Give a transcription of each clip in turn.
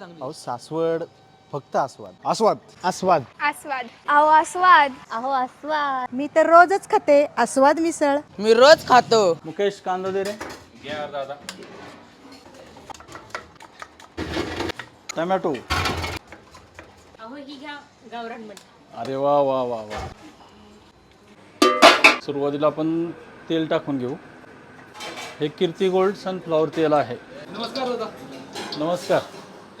अहो सासवड फक्त आस्वाद. आस्वाद. आस्वाद. आस्वाद. अहो आस्वाद. अहो आस्वाद. मी तर रोजच खाते आस्वाद मिसळ. मी रोज खातो. मुकेश कांदा दे रे. टमॅटो. ही अरे वा वा वा वा. सुरुवातीला आपण तेल टाकून घेऊ. हे कीर्ती गोल्ड सनफ्लॉवर तेल आहे. नमस्कार दादा. नमस्कार.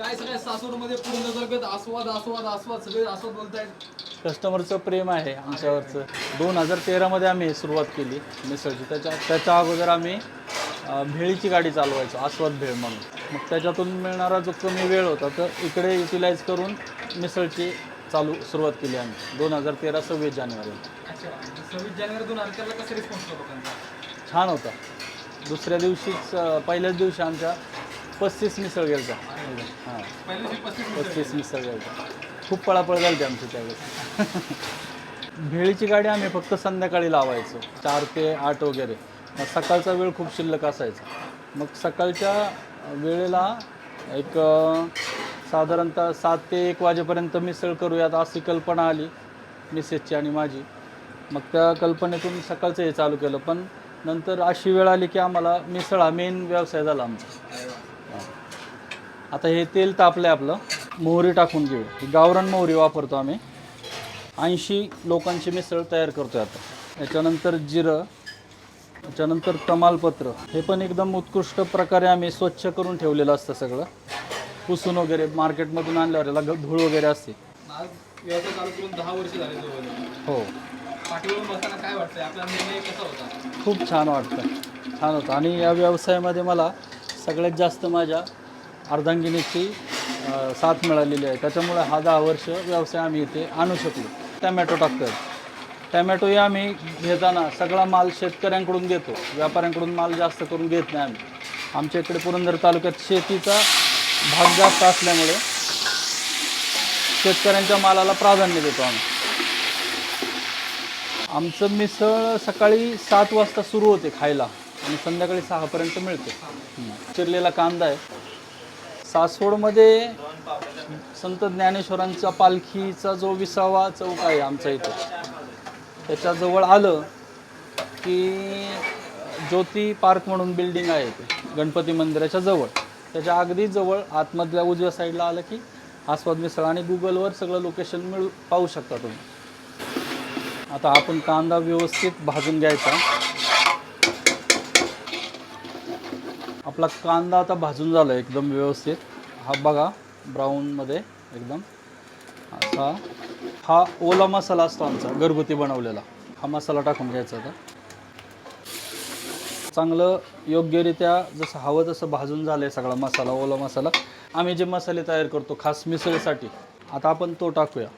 काय सगळ्या सासवडमध्ये पूर्ण जगत आस्वाद आस्वाद आस्वाद सगळे आस्वाद बोलतायत. कस्टमरचं प्रेम आहे आमच्यावरचं. दोन हजार तेरामध्ये आम्ही सुरुवात केली. मिसळची त्याच्या त्याच्या अगोदर आम्ही अं, भेळीची गाडी चालवायचो आस्वाद भेळ म्हणून. मग त्याच्यातून मिळणारा जो कमी वेळ होता तर इकडे युटिलाइज करून मिसळची चालू सुरुवात केली आम्ही. दोन हजार तेरा सव्वीस जानेवारी. अच्छा. सव्वीस जानेवारी दोन हजार तेराला कसा रिस्पॉन्स होता लोकांचा छान होता. दुसऱ्या दिवशीच अं, पहिल्याच दिवशी आमच्या पस्तीस मिसळ गेलता हां पस्तीस मिसळ गेलता खूप पळापळ झाली आमची त्यावेळेस. भेळीची गाडी आम्ही फक्त संध्याकाळी लावायचो. चार ते आठ वगैरे. मग सकाळचा वेळ खूप शिल्लक असायचा. मग सकाळच्या वेळेला एक साधारणतः सात ते एक वाजेपर्यंत मिसळ करूयात अशी कल्पना आली मिसेसची आणि माझी. मग त्या कल्पनेतून सकाळचं हे चालू केलं. पण नंतर अशी वेळ आली की आम्हाला मिसळ हा मेन व्यवसाय झाला आमचा. आता हे तेल तापलं आहे आपलं. मोहरी टाकून घेऊ. गावरान मोहरी वापरतो आम्ही. ऐंशी लोकांची मिसळ तयार करतो आता. याच्यानंतर जिरं त्याच्यानंतर तमालपत्र. हे पण एकदम उत्कृष्ट प्रकारे आम्ही स्वच्छ करून ठेवलेलं असतं सगळं. पुसून वगैरे मार्केटमधून आणल्यावर याला धूळ वगैरे असते. हो. खूप छान वाटतं. छान होतं. आणि या व्यवसायामध्ये मला सगळ्यात जास्त माझ्या अर्धांगिनीची साथ मिळालेली आहे. त्याच्यामुळे हा दहा वर्ष व्यवसाय आम्ही इथे आणू शकलो. टॅमॅटो टाकतो टॅमॅटोही आम्ही घेताना सगळा माल शेतकऱ्यांकडून घेतो. व्यापाऱ्यांकडून माल जास्त करून घेत नाही आम्ही. आमच्या इकडे पुरंदर तालुक्यात शेतीचा भाग जास्त असल्यामुळे शेतकऱ्यांच्या मालाला प्राधान्य देतो आम्ही. आमचं मिसळ सकाळी सात वाजता सुरू होते खायला आणि संध्याकाळी सहापर्यंत मिळते. चिरलेला कांदा आहे. सासवडमध्ये संत ज्ञानेश्वरांचा पालखीचा जो विसावा चौक आहे आमच्या इथं त्याच्याजवळ आलं की ज्योती पार्क म्हणून बिल्डिंग आहे ते गणपती मंदिराच्या जवळ. त्याच्या अगदी जवळ आतमधल्या उजव्या साईडला आलं की आस्वाद मिसळ आणि गुगलवर सगळं लोकेशन मिळू पाहू शकता तुम्ही. आता आपण कांदा व्यवस्थित भाजून घ्यायचा. आपला कांदा आता भाजून झाला एकदम व्यवस्थित. हा बघा ब्राऊनमध्ये एकदम. असा. हा ओला मसाला असतो आमचा घरगुती बनवलेला. हा मसाला टाकून घ्यायचा आता. चांगलं योग्यरित्या जसं हवं तसं भाजून झालं आहे सगळा मसाला ओला मसाला. आम्ही जे मसाले तयार करतो खास मिसळीसाठी आता आपण तो टाकूया.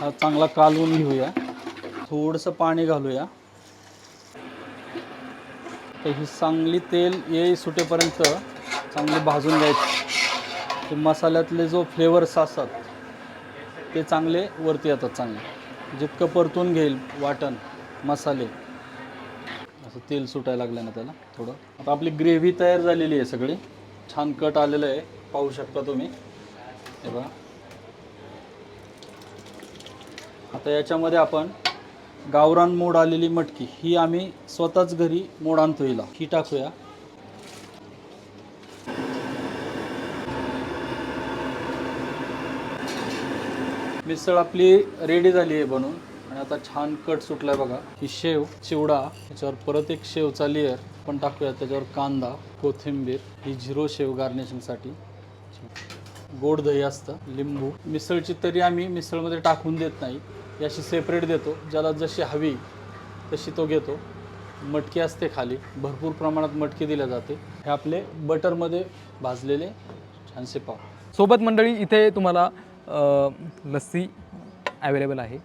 हा चांगला कालवून घेऊया. थोडंसं पाणी घालूया. तर ही चांगली तेल ये सुटेपर्यंत चांगली भाजून घ्यायची. ते मसाल्यातले जो फ्लेवर्स असतात ते चांगले वरती येतात चांगले. जितकं परतून घेईल वाटण मसाले असं तेल सुटायला लागलं ना त्याला थोडं. आता आपली ग्रेव्ही तयार झालेली आहे सगळी. छान कट आलेलं आहे. पाहू शकता तुम्ही. हे बघा. आता याच्यामध्ये आपण गावरान मोड आलेली मटकी ही आम्ही स्वतःच घरी मोड आणतो हिला. ही टाकूया. मिसळ आपली रेडी झाली आहे बनवून आणि आता छान कट सुटलाय बघा. ही शेव चिवडा त्याच्यावर परत एक शेवचा लेअर पण टाकूया. त्याच्यावर कांदा कोथिंबीर ही झिरो शेव गार्निशिंगसाठी गोड दही असतं लिंबू. मिसळची तरी आम्ही मिसळमध्ये टाकून देत नाही. याशी सेपरेट देतो. ज्याला जशी हवी तशी तो घेतो. मटकी असते खाली. भरपूर प्रमाणात मटकी दिल्या जाते. हे आपले बटरमध्ये भाजलेले छानसे पाव. सोबत मंडळी इथे तुम्हाला अ, लस्सी अवेलेबल आहे.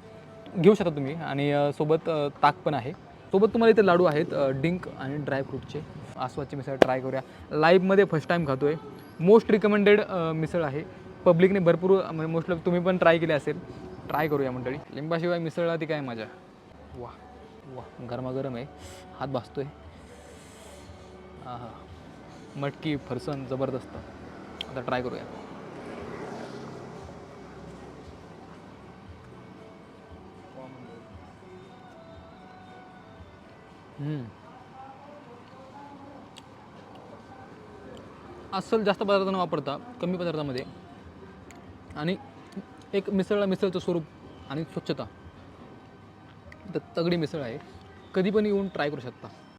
घेऊ शकता तुम्ही. आणि अ, सोबत अ, ताक पण आहे. सोबत तुम्हाला इथे लाडू आहेत अ, डिंक आणि ड्रायफ्रूटचे आस्वादचे मिसळ ट्राय करूया. लाईव्हमध्ये फर्स्ट टाईम खातो आहे मोस्ट रिकमेंडेड मिसळ आहे. पब्लिकने भरपूर म्हणजे मोस्ट तुम्ही पण ट्राय केले असेल. ट्राय करूया मंडळी. लिंबाशिवाय मिसळला ती काय मजा वा वा गरमागरम आहे. हात भासतोय. हा हा मटकी फरसन जबरदस्त. आता ट्राय करूया. अस्सल जास्त पदार्थ न वापरता कमी पदार्थामध्ये. आणि एक मिसळला मिसळचं स्वरूप आणि स्वच्छता. तर तगडी मिसळ आहे. कधी पण येऊन ट्राय करू शकता.